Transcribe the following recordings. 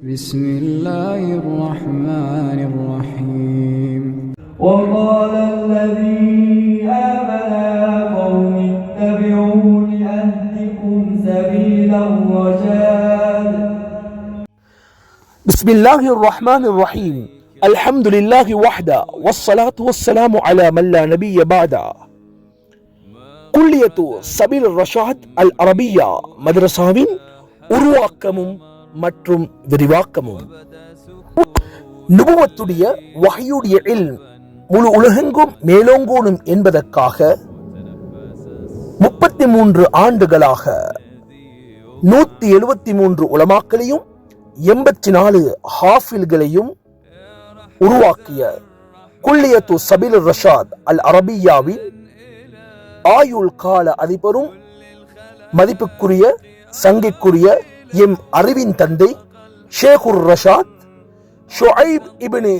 بسم الله الرحمن الرحيم وقال الذي آمن يا قوم اتبعون أهدكم سبيل الرشاد بسم الله الرحمن الرحيم الحمد لله وحده والصلاة والسلام على من لا نبي بعده குல்லியத்து சபீல் Rashad அல் அரபியா மதரசாவின் உருவாக்கமும் மற்றும் விரிவாக்கமும். நுபுவத்துடைய வகையுடைய முழு உலகெங்கும் மேலோங்கோணும் என்பதற்காக முப்பத்தி மூன்று ஆண்டுகளாக நூத்தி எழுபத்தி மூன்று உலமாக்களையும் எண்பத்தி நாலு ஹாஃபில்களையும் உருவாக்கிய குல்லியத்து சபில் ரஷாத் அல் அரபியாவின் ஆயுள் கால அதிபரும் மதிப்புக்குரிய சங்கைக்குரிய எம் அறிவின் தந்தை ஷேகுர் ரஷாத் ஷுஐப் இப்னு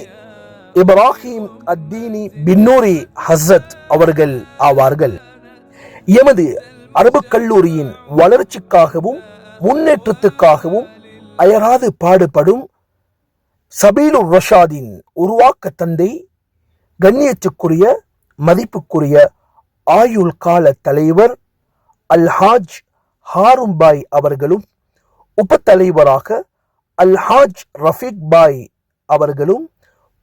இப்ராஹிம் அத்தீனி பின்னூரி ஹசத் அவர்கள் ஆவார்கள். எமது அரபு கல்லூரியின் வளர்ச்சிக்காகவும் முன்னேற்றத்துக்காகவும் அயராது பாடுபடும் சபீலுர் ரஷாதின் உருவாக்க தந்தை கண்ணியத்துக்குரிய மதிப்புக்குரிய ஆயுள் கால தலைவர் அல்ஹாஜ் ஹாரும்பாய் அவர்களும் உபத்தலைவராக அல்ஹாஜ் ரஃபீக் பாய் அவர்களும்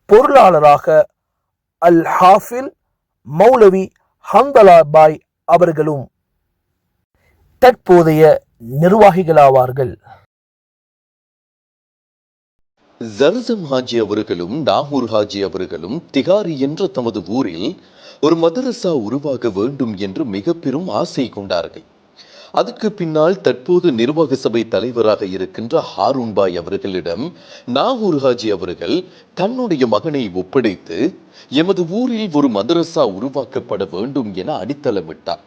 பொருளாளராக அல் ஹாஃபில் மௌலவி ஹந்தலா பாய் அவர்களும் தற்போதைய நிர்வாகிகளாவார்கள். ஜர்சம் ஹாஜி அவர்களும் நாகூர் ஹாஜி அவர்களும் திகாரி என்ற தமது ஊரில் ஒரு மதரசா உருவாக வேண்டும் என்று மிக பெரும் ஆசை கொண்டார்கள். அதுக்கு பின்னால் தற்போது நிர்வாக சபை தலைவராக இருக்கின்ற ஹாரூன்பாய் அவர்களிடம் நாகூர் ஹாஜி அவர்கள் தன்னுடைய மகனை ஒப்படைத்து எமது ஊரில் ஒரு மதரசா உருவாக்கப்பட வேண்டும் என அடித்தளமிட்டார்.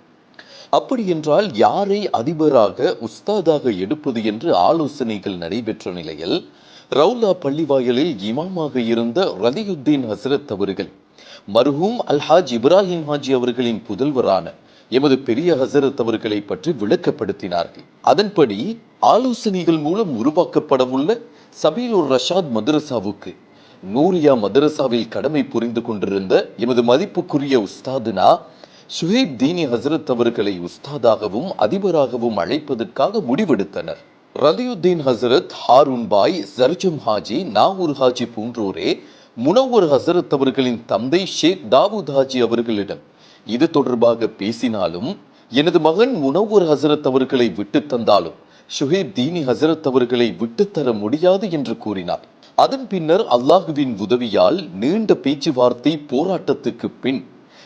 அப்படி என்றால் யாரை அதிபராக உஸ்தாதாக எடுப்பது என்று ஆலோசனைகள் நடைபெற்ற நிலையில் ரவுலா பள்ளிவாயலில் இமாமாக இருந்த ரதியுத்தீன் ஹசரத் அவர்கள் மர்ஹூம் அல்ஹாஜ் இப்ராஹிம் ஹாஜி அவர்களின் புதல்வரான எமது பெரிய ஹசரத் அவர்களை பற்றி விளக்கப்படுத்தினார்கள். அதன்படி ஆலோசனைகள் மூலம் உருவாக்கப்படவுள்ள சபீலுர் ரஷாத் மதரசாவுக்கு நூரியா மதரசாவில் கடமை புரிந்து கொண்டிருந்த எமது மதிப்புக்குரிய உஸ்தாதுனா சுஹேப் தீனி ஹசரத் அவர்களை உஸ்தாதாகவும் அதிபராகவும் அழைப்பதற்காக முடிவெடுத்தனர். ரலியுத்தீன் ஹசரத் ஹாரூன் பாய் சர்ஜம் ஹாஜி நாகூர் ஹாஜி போன்றோரே முனவர் ஹசரத் அவர்களின் தந்தை ஷேக் தாவூத் ஹாஜி அவர்களிடம் இது தொடர்பாக பேசினாலும் எனது மகன் முனவர் ஹசரத் அவர்களை விட்டு தந்தாலும் ஷுஹேப் தீனி ஹசரத் அவர்களை விட்டுத்தர முடியாது என்று கூறினார். அதன் பின்னர் அல்லாஹுவின் உதவியால் நீண்ட பேச்சுவார்த்தை போராட்டத்துக்கு பின்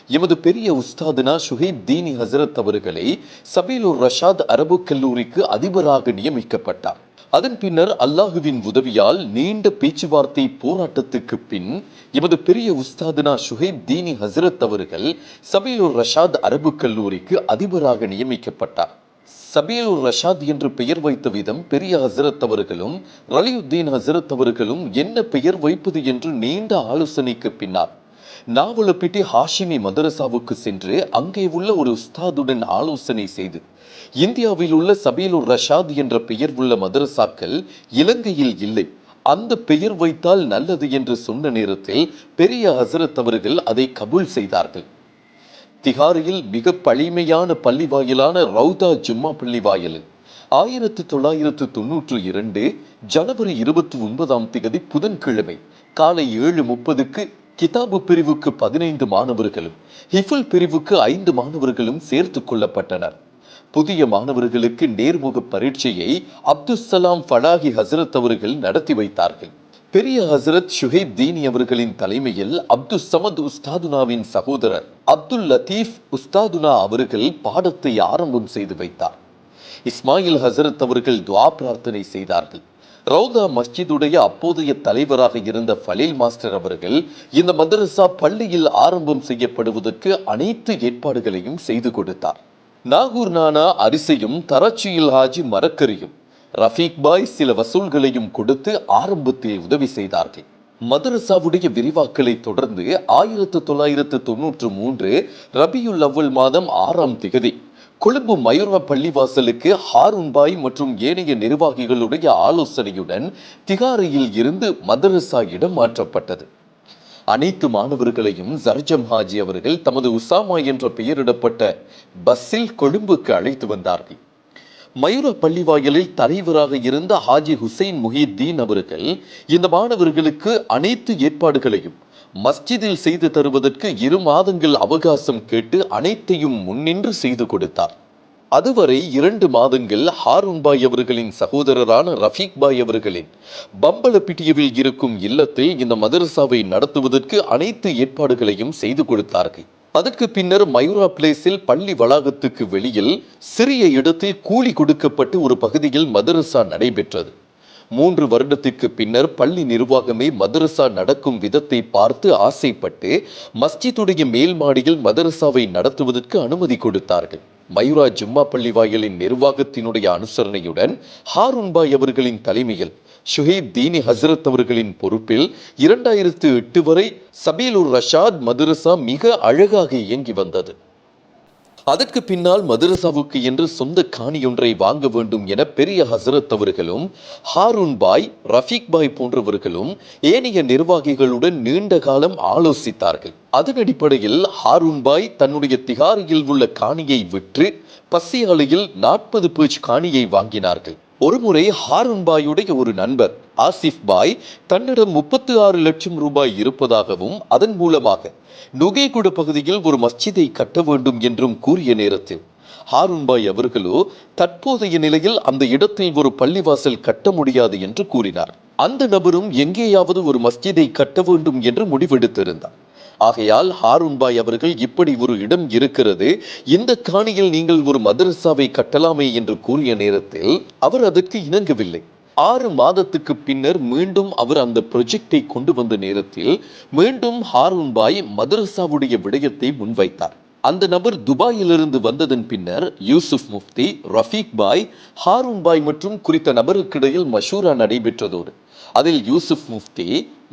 எமது பெரிய உஸ்தாதுனா ஷுஹேப் தீனி ஹசரத் அவர்களை சபீலுர் ரஷாத் அரபு கல்லூரிக்கு அதிபராக நியமிக்கப்பட்டார். அதன் பின்னர் அல்லாஹுவின் உதவியால் நீண்ட பேச்சுவார்த்தை போராட்டத்துக்கு பின் எமது பெரிய உஸ்தாதுனா ஷுஹேப் தீனி ஹசரத் அவர்கள் சபீலுர் ரஷாத் அரபு கல்லூரிக்கு அதிபராக நியமிக்கப்பட்டார். சபீலுர் ரஷாத் என்று பெயர் வைத்த விதம் பெரிய ஹசரத் அவர்களும் ரலியுத்தீன் ஹசரத் அவர்களும் என்ன பெயர் வைப்பது என்று நீண்ட ஆலோசனைக்கு பின்னார். நாவலப்பிட்டி ஹாஷிமி மதரசாவுக்கு சென்று அங்கே உள்ள ஒரு உஸ்தாதுடன் ஆலோசனை செய்து இந்தியாவில் உள்ள சபீலுர் ரஷாத் என்ற பெயர் உள்ள மதரசாக்கள் இலங்கையில் இல்லை. அந்த பெயர் வைத்தால் நல்லது என்று சொன்ன நேரத்தில் பெரிய ஹசரத் அவர்கள் அதை கபூல் செய்தார்கள். திகாரியில் மிக பழமையான பள்ளி வாயிலான ரவுதா ஜும்மா பள்ளி வாயிலில் ஆயிரத்தி தொள்ளாயிரத்து தொன்னூற்று இரண்டு ஜனவரி இருபத்தி ஒன்பதாம் தேதி புதன்கிழமை காலை ஏழு முப்பதுக்கு கிதாபு பிரிவுக்கு பதினைந்து மாணவர்களும் ஹிஃபுல் பிரிவுக்கு ஐந்து மாணவர்களும் சேர்த்து கொள்ளப்பட்டனர். புதிய மாணவர்களுக்கு நேர்முக பரீட்சையை அப்துல் சலாம் ஃபலாஹி ஹசரத் அவர்கள் நடத்தி வைத்தார்கள். பெரிய ஹசரத் ஷுஹேப் தீனி அவர்களின் தலைமையில் அப்துல் சமத் உஸ்தாதுனாவின் சகோதரர் அப்துல் லத்தீப் உஸ்தாதுனா அவர்கள் பாடத்தை ஆரம்பம் செய்து வைத்தார். இஸ்மாயில் ஹசரத் அவர்கள் துவா பிரார்த்தனை செய்தார்கள். ரவுதா மஸ்ஜிதுடைய அப்போதைய தலைவராக இருந்த ஃபலீல் மாஸ்டர் அவர்கள் இந்த மதரசா பள்ளியில் ஆரம்பம் செய்யப்படுவதற்கு அனைத்து ஏற்பாடுகளையும் செய்து கொடுத்தார். நாகூர் நானா அரிசையும் தரச்சியில் ஹாஜி மரக்கரியும் ரஃபீக் பாய் சில வசூல்களையும் கொடுத்து ஆரம்பத்தில் உதவி செய்தார்கள். மதரசாவுடைய விரிவாக்கலை தொடர்ந்து ஆயிரத்து தொள்ளாயிரத்து தொன்னூற்று மூன்று ரபியுல் அவ்வல் மாதம் ஆறாம் திகதி கொழும்பு மயூரா பள்ளிவாசலுக்கு ஹாரூன்பாய் மற்றும் ஏனைய நிர்வாகிகளுடைய ஆலோசனையுடன் திகாரியில் இருந்து மதரசா இடம் மாற்றப்பட்டது. அனைத்து மாணவர்களையும் சர்ஜம் ஹாஜி அவர்கள் தமது உசாமா என்ற பெயரிடப்பட்ட பஸ்ஸில் கொழும்புக்கு அழைத்து வந்தார்கள். மயூர பள்ளிவாயலில் தலைவராக இருந்த ஹாஜி ஹுசைன் முஹித்தீன் அவர்கள் இந்த மாணவர்களுக்கு அனைத்து ஏற்பாடுகளையும் மஸ்ஜிதில் செய்து தருவதற்கு இரு மாதங்கள் அவகாசம் கேட்டு அனைத்தையும் முன்னின்று செய்து கொடுத்தார். அதுவரை இரண்டு மாதங்கள் ஹாரூன் பாய் அவர்களின் சகோதரரான ரஃபீக் பாய் அவர்களின் பம்பலப்பிட்டியவில் இருக்கும் இல்லத்தில் இந்த மதரசாவை நடத்துவதற்கு அனைத்து ஏற்பாடுகளையும் செய்து கொடுத்தார்கள். அதற்கு பின்னர் மயூரா பிளேஸில் பள்ளி வளாகத்துக்கு வெளியில் சிறிய இடத்தில் கூலி கொடுக்கப்பட்டு ஒரு பகுதியில் மதரசா நடைபெற்றது. மூன்று வருடத்திற்கு பின்னர் பள்ளி நிர்வாகமே மதரசா நடக்கும் விதத்தை பார்த்து ஆசைப்பட்டு மஸ்ஜிதுடைய மேல் மாடியில் மதரசாவை நடத்துவதற்கு அனுமதி கொடுத்தார்கள். மயூரா ஜும்மா பள்ளி வாயிலின் நிர்வாகத்தினுடைய அனுசரணையுடன் ஹாருன்பாய் அவர்களின் தலைமையில் ஷுஹீத் தீனி ஹசரத் அவர்களின் பொறுப்பில் இரண்டாயிரத்து எட்டு வரை சபீலுர் ரஷாத் மதுரசா மிக அழகாக இயங்கி வந்தது. அதற்கு பின்னால் மதரசாவுக்கு என்று சொந்த காணியொன்றை வாங்க வேண்டும் என பெரிய ஹசரத் அவர்களும் ஹாரூன் பாய் ரஃபீக் பாய் போன்றவர்களும் ஏனைய நிர்வாகிகளுடன் நீண்ட காலம் ஆலோசித்தார்கள். அதன் அடிப்படையில் ஹாரூன் பாய் தன்னுடைய திகாரியில் உள்ள காணியை விற்று பசியாலையில் நாற்பது பேஜ் காணியை வாங்கினார்கள். ஒருமுறை ஹாரூன் பாயுடைய ஒரு நண்பர் ஆசிஃப் பாய் தன்னிடம் முப்பத்து ஆறு லட்சம் ரூபாய் இருப்பதாகவும் அதன் மூலமாக நுகைகுட பகுதியில் ஒரு மஸ்ஜிதை கட்ட வேண்டும் என்றும் கூறிய நேரத்தில் ஹாரூன் பாய் அவர்களோ தற்போதைய நிலையில் அந்த இடத்தில் ஒரு பள்ளிவாசல் கட்ட முடியாது என்று கூறினார். அந்த நபரும் எங்கேயாவது ஒரு மஸ்ஜிதை கட்ட வேண்டும் என்று முடிவெடுத்திருந்தார். ஆகையால் ஹாரூன்பாய் அவர்கள் இப்படி ஒரு இடம் இருக்கிறது. இந்த காணியில் நீங்கள் ஒரு மதரசாவை கட்டலாமே என்று கூறிய நேரத்தில் அவர் அதற்கு இணங்கவில்லை. ஆறு மாதத்துக்கு பின்னர் மீண்டும் அவர் அந்த ப்ரொஜெக்டை கொண்டு வந்த நேரத்தில் மீண்டும் ஹாரூன்பாய் மதரசாவுடைய விடயத்தை முன்வைத்தார். அந்த நபர் துபாயிலிருந்து வந்ததன் பின்னர் யூசுப் முஃப்தி ரஃபீக் பாய் ஹாரூன் பாய் மற்றும் குறித்த நபருக்கிடையில் மஷூரா நடைபெற்றதோடு அதில் யூசுப் முஃப்தி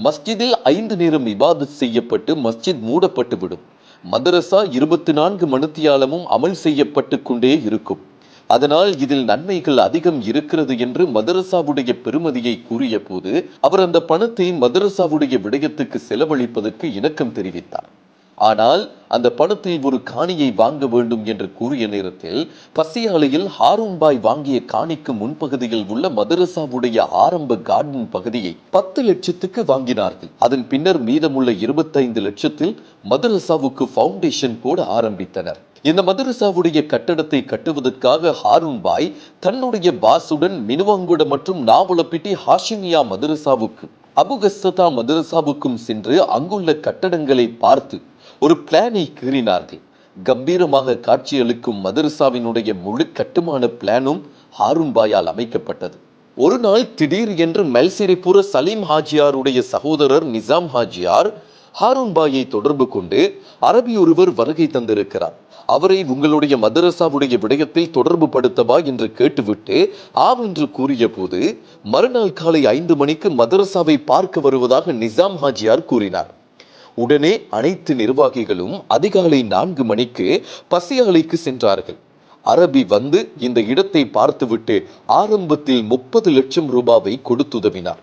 மஸ்ஜிதில் ஐந்து நேரம் இபாதத் செய்யப்பட்டு மஸ்ஜித் மூடப்பட்டு விடும். மதரசா இருபத்தி நான்கு மணித்தியாலமும் அமல் செய்யப்பட்டு கொண்டே இருக்கும். அதனால் இதில் நன்மைகள் அதிகம் இருக்கிறது என்று மதரசாவுடைய பெருமதியை கூறிய போது அவர் அந்த பணத்தை மதரசாவுடைய விடயத்துக்கு செலவழிப்பதற்கு இணக்கம் தெரிவித்தார். ஆனால் அந்த பணத்தை ஒரு காணியை வாங்க வேண்டும் என்று கூறிய நேரத்தில் பசியாலையில் ஹாரூன்பாய் வாங்கிய காணிக்கு முன்பகுதியில் உள்ள மதரசாவுடைய ஆரம்ப கார்டன் பகுதியை பத்து லட்சத்துக்கு வாங்கினார்கள். அதன் பின்னர் மீதமுள்ள இருபத்தைந்து லட்சத்தில் மதரசாவுக்கு ஃபவுண்டேஷன் கூட ஆரம்பித்தனர். இந்த மதரசாவுடைய கட்டடத்தை கட்டுவதற்காக ஹாரூன்பாய் தன்னுடைய பாசுடன் மினுவாங்குட மற்றும் நாவலப்பிட்டி ஹாஷிமியா மதரசாவுக்கு அபுகஸ்ததா மதரசாவுக்கும் சென்று அங்குள்ள கட்டடங்களை பார்த்து ஒரு பிளானை கீறினார்கள். கம்பீரமாக காட்சியளிக்கும் மதரசாவினுடைய முழு கட்டுமான பிளானும் ஹாரூன்பாயால் அமைக்கப்பட்டது. ஒரு நாள் திடீர் என்று மெல்சிரிபுர சலீம் ஹாஜியாருடைய சகோதரர் நிசாம் ஹாஜியார் ஹாரூன்பாயை தொடர்பு கொண்டு அரபி ஒருவர் வருகை தந்திருக்கிறார். அவரை உங்களுடைய மதரசாவுடைய விடயத்தில் தொடர்பு படுத்தவா என்று கேட்டுவிட்டு ஆவென்று கூறிய போது மறுநாள் காலை ஐந்து மணிக்கு மதரசாவை பார்க்க வருவதாக நிசாம் ஹாஜியார் கூறினார். உடனே அனைத்து நிர்வாகிகளும் அதிகாலை நான்கு மணிக்கு பசியாலைக்கு சென்றார்கள். அரபி வந்து இந்த இடத்தை பார்த்துவிட்டு ஆரம்பத்தில் முப்பது லட்சம் ரூபாவை கொடுத்துதவினார்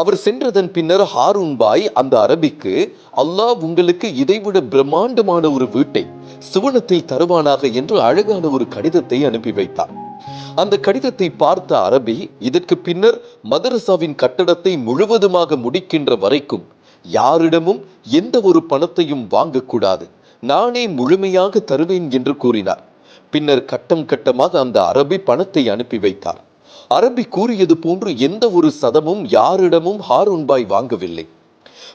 அவர் சென்றதன் பின்னர் ஹாரூன் பாய் அந்த அரபிக்கு அல்லாஹ் உங்களுக்கு இதைவிட பிரம்மாண்டமான ஒரு வீட்டை சுவனத்தில் தருவானாக என்று அழகான ஒரு கடிதத்தை அனுப்பி வைத்தார். அந்த கடிதத்தை பார்த்த அரபி இதற்கு பின்னர் மதரசாவின் கட்டடத்தை முழுவதுமாக முடிக்கின்ற வரைக்கும் யாரிடமும் எந்த ஒரு பணத்தையும் வாங்கக்கூடாது. நானே முழுமையாக தருவேன் என்று கூறினார். பின்னர் கட்டம் கட்டமாக அந்த அரபி பணத்தை அனுப்பி வைத்தார். அரபி கூறியது போன்று எந்த ஒரு சதமும் யாரிடமும் ஹாரூன்பாய் வாங்கவில்லை.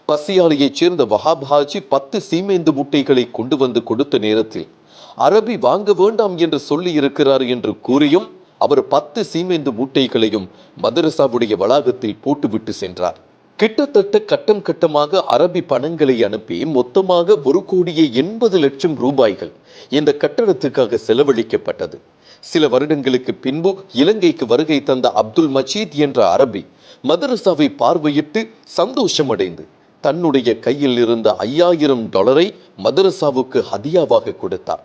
பசியாலையைச் சேர்ந்த வஹாப் ஹாஜி பத்து சீமேந்து முட்டைகளை கொண்டு வந்து கொடுத்த நேரத்தில் அரபி வாங்க வேண்டாம் என்று சொல்லி இருக்கிறார் என்று கூறியும் அவர் பத்து சீமேந்து மூட்டைகளையும் மதரசாவுடைய வளாகத்தில் போட்டுவிட்டு சென்றார். கிட்டத்தட்ட கட்டம் கட்டமாக அரபி பணங்களை அனுப்பி மொத்தமாக ஒரு கோடியே எண்பது லட்சம் ரூபாய்கள் இந்த கட்டடத்துக்காக செலவழிக்கப்பட்டது. சில வருடங்களுக்கு பின்பு இலங்கைக்கு வருகை தந்த அப்துல் மஜீத் என்ற அரபி மதரசாவை பார்வையிட்டு சந்தோஷமடைந்து தன்னுடைய கையில் இருந்த ஐயாயிரம் டாலரை மதரசாவுக்கு ஹதியாவாக கொடுத்தார்.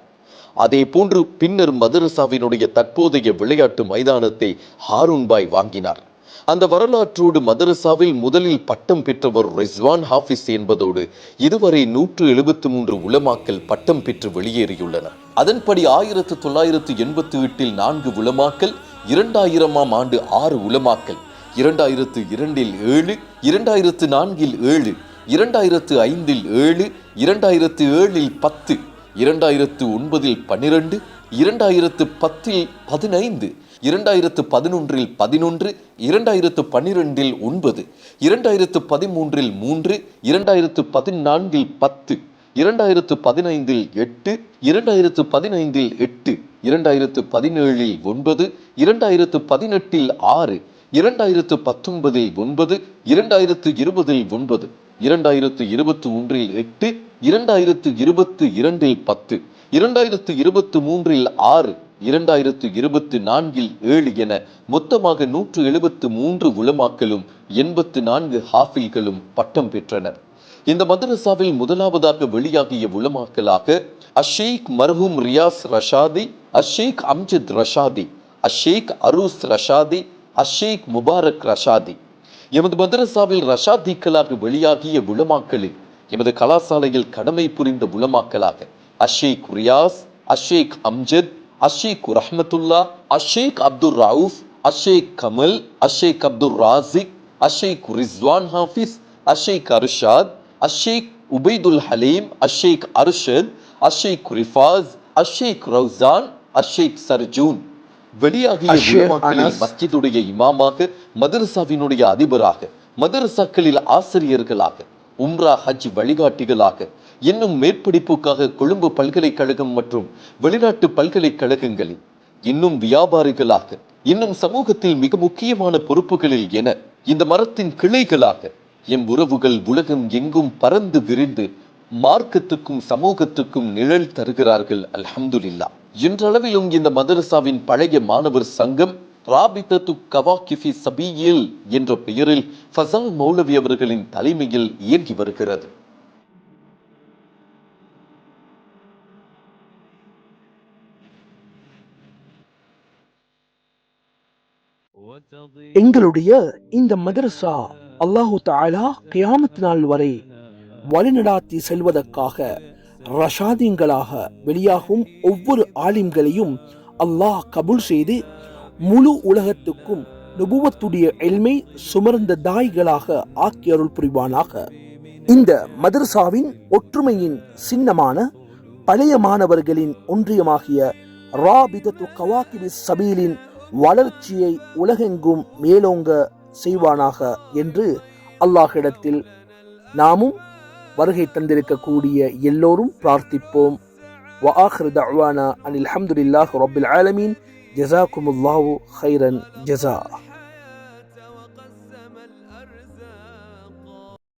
அதே போன்று பின்னர் மதரசாவினுடைய தற்போதைய விளையாட்டு மைதானத்தை ஹாரூன்பாய் வாங்கினார். அந்த வரலாற்றோடு மதரசாவில் முதலில் பட்டம் பெற்றவர் ரிஸ்வான் ஹாஃபிஸ் என்பதோடு இதுவரை நூற்று எழுபத்தி மூன்று உலமாக்கல் பட்டம் பெற்று வெளியேறியுள்ளனர் அதன்படி ஆயிரத்து தொள்ளாயிரத்து எண்பத்தி எட்டில் நான்கு உலமாக்கல் இரண்டாயிரமாம் ஆண்டு ஆறு உலமாக்கல் இரண்டாயிரத்து இரண்டில் ஏழு இரண்டாயிரத்து நான்கில் ஏழு இரண்டாயிரத்து ஐந்தில் ஏழு இரண்டாயிரத்து ஏழில் பத்து இரண்டாயிரத்து ஒன்பதில் பன்னிரண்டு இரண்டாயிரத்து பத்தில் பதினைந்து இரண்டாயிரத்து பதினொன்றில் பதினொன்று இரண்டாயிரத்து பன்னிரெண்டில் ஒன்பது இரண்டாயிரத்து பதிமூன்றில் மூன்று இரண்டாயிரத்து பதினான்கில் பத்து இரண்டாயிரத்து பதினைந்தில் எட்டு இரண்டாயிரத்து பதினைந்தில் எட்டு இரண்டாயிரத்து பதினேழில் ஒன்பது இரண்டாயிரத்து பதினெட்டில் ஆறு இரண்டாயிரத்து பத்தொன்பதில் ஒன்பது இரண்டாயிரத்து இருபதில் ஒன்பது இரண்டாயிரத்து இருபத்தி ஒன்றில் எட்டு இரண்டாயிரத்து இருபத்து இரண்டில் பத்து இரண்டாயிரத்து இருபத்து மூன்றில் ஆறு இரண்டாயிரத்து இருபத்து நான்கில் ஏழு என மொத்தமாக நூற்று எழுபத்து மூன்று உலமாக்களும் எண்பத்து நான்கு ஹாஃபில்களும் பட்டம் பெற்றனர். இந்த மதரசாவில் முதலாவதாக வெளியாகிய உலமாக்களாக அஷேக் மர்ஹூம் ரியாஸ் ரஷாதி அஷேக் அம்ஜித் ரஷாதி அஷேக் அரூஸ் ரஷாதி அஷேக் முபாரக் ரஷாதி. எமது மதரசாவில் ரஷாதிக்களாக வெளியாகிய உலமாக்களில் எமது கலாசாலையில் கடமை புரிந்த உலமாக்களாக அஷேக் ரியாஸ் அஷேக் அம்ஜத் அஷேக் ரஹ்மத்துல்லா அஷேக் அப்துல் ரவுஃப் அஷேக் கமல் அஷேக் அப்துல் ராசிக் அஷேக் ரிஸ்வான் ஹாஃபிஸ் அஷேக் அர்ஷாத் அஷேக் உபைதுல் ஹலீம் அஷேக் அர்ஷத் அஷேக் ரிஃபாஸ் அஷேக் ரவுசான் அஷேக் சர்ஜூன் வெளியாகிய. மஸ்ஜிதுடைய இமாமாக மதரசாவினுடைய அதிபராக மதரசாக்களில் ஆசிரியர்களாக உம்ரா ஹஜ் வழிகாட்டிகளாக. இன்னும் மேற்படிப்புக்காக கொழும்பு பல்கலைக்கழகம் மற்றும் வெளிநாட்டு பல்கலைக்கழகங்களில். இன்னும் வியாபாரிகளாக. இன்னும் சமூகத்தில் மிக முக்கியமான பொறுப்புகளில் என இந்த மரத்தின் கிளைகளாக எம் உறவுகள் உலகம் எங்கும் பறந்து விரிந்து மார்க்கத்துக்கும் சமூகத்துக்கும் நிழல் தருகிறார்கள் அல்ஹம்துல்லா இன்றளவிலும் இந்த மதரசாவின் பழைய மாணவர் சங்கம் ராபிதத்து கவாகிஃபி சபியில் என்ற பெயரில் ஃபசல் மௌலவி அவர்களின் தலைமையில் இயங்கி வருகிறது. எங்களுடைய இந்த மதரசா அல்லாஹு தாலா கியாமத் நாள் வரை வழிநடாத்தி செல்வதற்காக ரஷாதிங்களாக வெளியாகும் ஒவ்வொரு ஆலிம்களையும் அல்லாஹ் கபுல் செய்து முழு உலகத்துக்கும் நுபுவத்துடைய எல்மை சுமர்ந்த தாய்களாக ஆக்கி அருள் புரிவானாக இந்த மதரசாவின் ஒற்றுமையின் சின்னமான பழைய மாணவர்களின் ஒன்றியமாகிய ராபிதத்து கவாக்கிபி சபீலின் வளர்ச்சியை உலகெங்கும் மேலோங்க செய்வானாக என்று அல்லாஹ்விடத்தில் நாமும் வருகை தந்திருக்கக்கூடிய எல்லோரும் பிரார்த்திப்போம் وآخر دعوانا أن الحمد لله رب العالمين جزاكم الله خيرا جزاء.